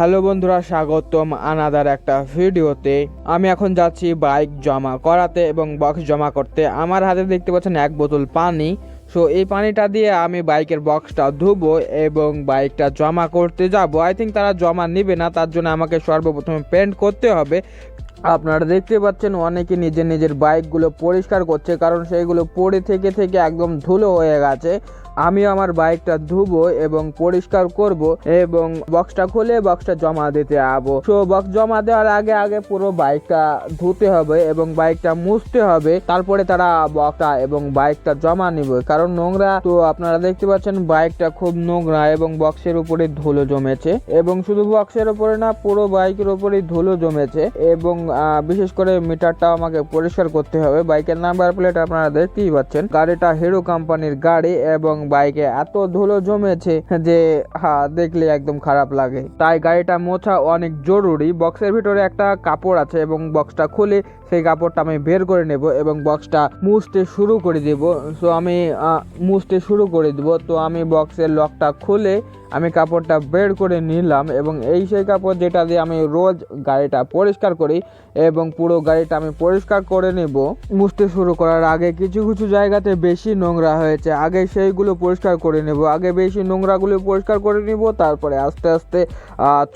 Hello বন্ধুরা, স্বাগতম another একটা ভিডিওতে। আমি এখন যাচ্ছি বাইক জমা করাতে এবং বক্স জমা করতে। আমার হাতে দেখতে পাচ্ছেন এক বোতল পানি। সো এই পানিটা দিয়ে আমি বাইকের বক্সটা ধুবো এবং বাইকটা জমা করতে যাব। আই থিঙ্ক তারা জমা নেবে না, তার জন্য আমাকে সর্বপ্রথমে পেন্ট করতে হবে। আপনারা দেখতে পাচ্ছেন অনেকে নিজের নিজের বাইকগুলো পরিষ্কার করছে, কারণ সেইগুলো পড়ে থেকে থেকে একদম ধুলো হয়ে গেছে। আমি আমার বাইকটা ধুবো এবং পরিষ্কার করব এবং বক্সটা খুলে বক্সটা জমা দিতে যাব তো বক্স জমা দেওয়ার আগে আগে পুরো বাইকটা ধুতে হবে এবং বাইকটা মুছতে হবে। তারপরে তারা বক্সটা এবং বাইকটা জমা নিবে। কারণ নোংরা, তো আপনারা দেখতে পাচ্ছেন বাইকটা খুব নোংরা এবং বক্সের উপরে ধুলো জমেছে। এবং শুধু বক্সের উপরে না, পুরো বাইকের উপরে ধুলো জমেছে। এবং বিশেষ করে মিটারটা আমাকে পরিষ্কার করতে হবে। বাইকের নাম্বার প্লেট আপনারা দেখতেই পাচ্ছেন। গাড়িটা হিরো কোম্পানির গাড়ি এবং বাইকে এত ধুলো জমেছে যে, হা, দেখলে একদম খারাপ লাগে। তাই গাড়িটা মোছা অনেক জরুরি। বক্সের ভিতরে একটা কাপড় আছে এবং বক্সটা খুলে সেই কাপড়টা আমি বের করে নেব এবং বক্সটা মুছতে শুরু করে দেব। সো আমি মুছতে শুরু করে দেব। তো আমি বক্সের লকটা খুলে আমি কাপড়টা বের করে নিলাম এবং এই সেই কাপড় যেটা দিয়ে আমি রোজ গাড়িটা পরিষ্কার করি এবং পুরো গাড়িটা আমি পরিষ্কার করে নেব। মুছতে শুরু করার আগে কিছু কিছু জায়গাতে বেশি নোংরা হয়েছে। আগে সেইগুলো পরিষ্কার করে নেব। আগে বেশি নোংরাগুলো পরিষ্কার করে নিব, তারপরে আস্তে আস্তে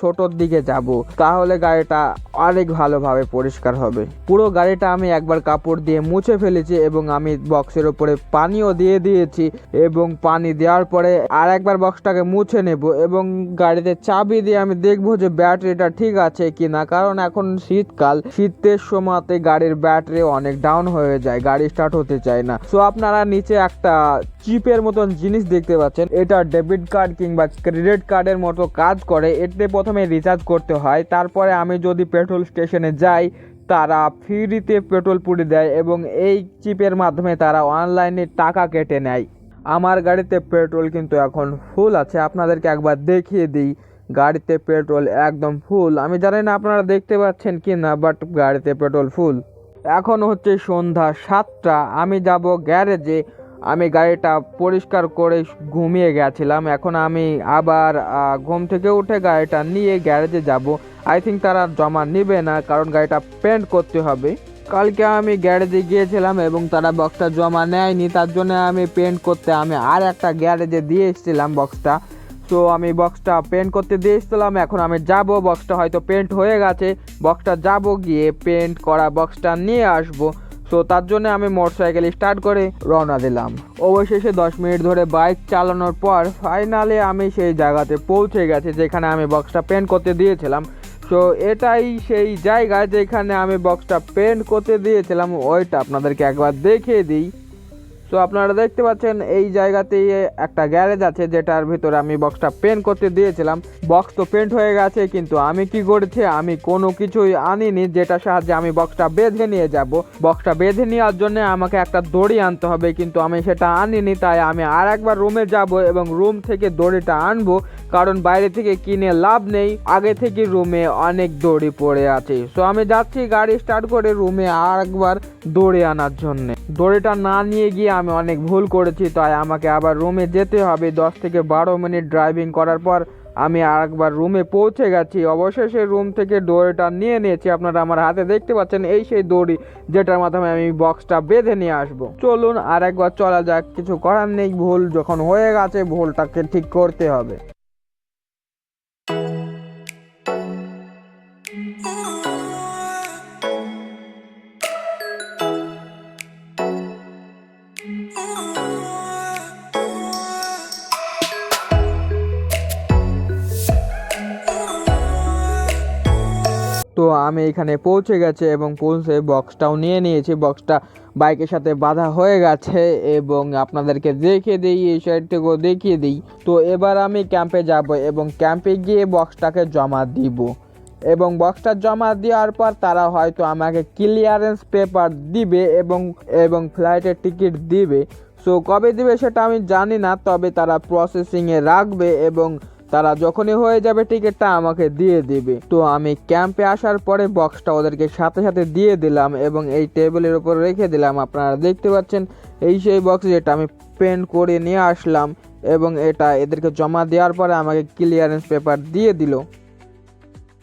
ছোটোর দিকে যাব। তাহলে গাড়িটা অনেক ভালোভাবে পরিষ্কার হবে। পুরো গাড়িটা আমি একবার কাপড় দিয়ে মুছে ফেলেছি এবং আমি বক্সের উপরে পানিও দিয়ে দিয়েছি এবং পানি দেওয়ার পরে আর একবার বক্সটাকে মুছে নেব এবং গাড়িতে চাবি দিয়ে আমি দেখব যে ব্যাটারিটা ঠিক আছে কি না কারণ এখন শীতকাল, শীতের সময়তে গাড়ির ব্যাটারি অনেক ডাউন হয়ে যায়, গাড়ি স্টার্ট হতে চায় না। সো আপনারা নিচে একটা চিপের মতন জিনিস দেখতে পাচ্ছেন। এটা ডেবিট কার্ড কিংবা ক্রেডিট কার্ডের মতো কাজ করে। এতে প্রথমে রিচার্জ করতে হয়, তারপরে আমি যদি পেট্রোল স্টেশনে যাই তারা ফ্রিতে পেট্রোল পুড়ে দেয় এবং এই চিপের মাধ্যমে তারা অনলাইনে টাকা কেটে নেয়। আমার গাড়িতে পেট্রোল কিন্তু এখন ফুল আছে, আপনাদেরকে একবার দেখিয়ে দিই। গাড়িতে পেট্রোল একদম ফুল। আমি জানি না আপনারা দেখতে পাচ্ছেন কি না বাট গাড়িতে পেট্রোল ফুল। এখন হচ্ছে সন্ধ্যা সাতটা, আমি যাব গ্যারেজে। আমি গাড়িটা পরিষ্কার করে ঘুমিয়ে গেছিলাম। এখন আমি আবার ঘুম থেকে উঠে গাড়িটা নিয়ে গ্যারেজে যাব। আই থিঙ্ক তারা জমা নেবে না, কারণ গাড়িটা পেন্ট করতে হবে। কালকে আমি গ্যারেজে গিয়েছিলাম এবং তারা বক্সটা জমা নেয়নি, তার জন্য আমি পেন্ট করতে, আমি আর একটা গ্যারেজে দিয়ে এসেছিলাম বক্সটা তো আমি বক্সটা পেন্ট করতে দিয়ে এসেছিলাম, এখন আমি যাব। বক্সটা হয়তো পেন্ট হয়ে গেছে বক্সটা যাব গিয়ে পেন্ট করা বক্সটা নিয়ে আসব। সো তার জন্য আমি মোটরসাইকেল স্টার্ট করে রওনা দিলাম। অবশেষে দশ মিনিট ধরে বাইক চালানোর পর ফাইনালে আমি সেই জায়গাতে পৌঁছে গেছি যেখানে আমি বক্সটা পেন্ট করতে দিয়েছিলাম। তো এটাই সেই জায়গা যেখানে আমি বক্সটা পেন্ট করতে দিয়েছিলাম, ওইটা আপনাদেরকে একবার দেখিয়ে দিই। তো আপনারা দেখতে পাচ্ছেন এই জায়গাতেই একটা গ্যারেজ আছে, যেটার ভিতরে আমি বক্সটা পেন্ট করতে দিয়েছিলাম। বক্স তো পেন্ট হয়ে গেছে, কিন্তু আমি কি করেছি? আমি কোনো কিছুই আনিনি যেটা সাহায্যে আমি বক্সটা বেঁধে নিয়ে যাব। বক্সটা বেঁধে নেওয়ার জন্য আমাকে একটা দড়ি আনতে হবে, কিন্তু আমি সেটা আনিনি, তাই আমি আর একবার রুমে যাব এবং রুম থেকে দড়িটা আনব, কারণ বাইরে থেকে কিনে লাভ নেই। আগে থেকে রুমে অনেক দড়ি পড়ে আছে। সো আমি যাচ্ছি গাড়ি স্টার্ট করে রুমে আর একবার দড়ি আনার জন্য। দড়িটা না নিয়ে গিয়ে আমি অনেক ভুল করেছি, তাই আমাকে আবার রুমে যেতে হবে। দশ থেকে বারো মিনিট ড্রাইভিং করার পর আমি আরেকবার রুমে পৌঁছে গেছি। অবশেষে রুম থেকে দড়িটা নিয়ে নিয়েছি। আপনারা আমার হাতে দেখতে পাচ্ছেন এই সেই দড়ি, যেটার মাধ্যমে আমি বক্সটা বেঁধে নিয়ে আসব। চলুন আর একবার চলা যাক। কিছু করার নেই। ভুল যখন হয়ে গেছে, ভুলটাকে ঠিক করতে হবে। তো আমি এখানে পৌঁছে গেছে এবং পৌঁছে বক্সটাও নিয়ে নিয়েছি। বক্সটা বাইকের সাথে বাঁধা হয়ে গেছে এবং আপনাদেরকে দেখে দিই, এই সাইড থেকেও দেখিয়ে দিই। তো এবার আমি ক্যাম্পে যাব এবং ক্যাম্পে গিয়ে বক্সটাকে জমা দিব। এবং বক্সটা জমা দেওয়ার পর তারা হয়তো আমাকে ক্লিয়ারেন্স পেপার দিবে এবং এবং ফ্লাইটের টিকিট দিবে। সো কবে দিবে সেটা আমি জানি না, তবে তারা প্রসেসিংয়ে রাখবে এবং তারা যখনই হয়ে যাবে টিকিটটা আমাকে দিয়ে দিবে। তো আমি ক্যাম্পে আসার পরে বক্সটা ওদেরকে সাথে সাথে দিয়ে দিলাম এবং এই টেবিলের উপর রেখে দিলাম। আপনারা দেখতে পাচ্ছেন, এই সেই বক্স যেটা আমি পেন্ট করে নিয়ে আসলাম এবং এটা এদেরকে জমা দেওয়ার পরে আমাকে ক্লিয়ারেন্স পেপার দিয়ে দিল।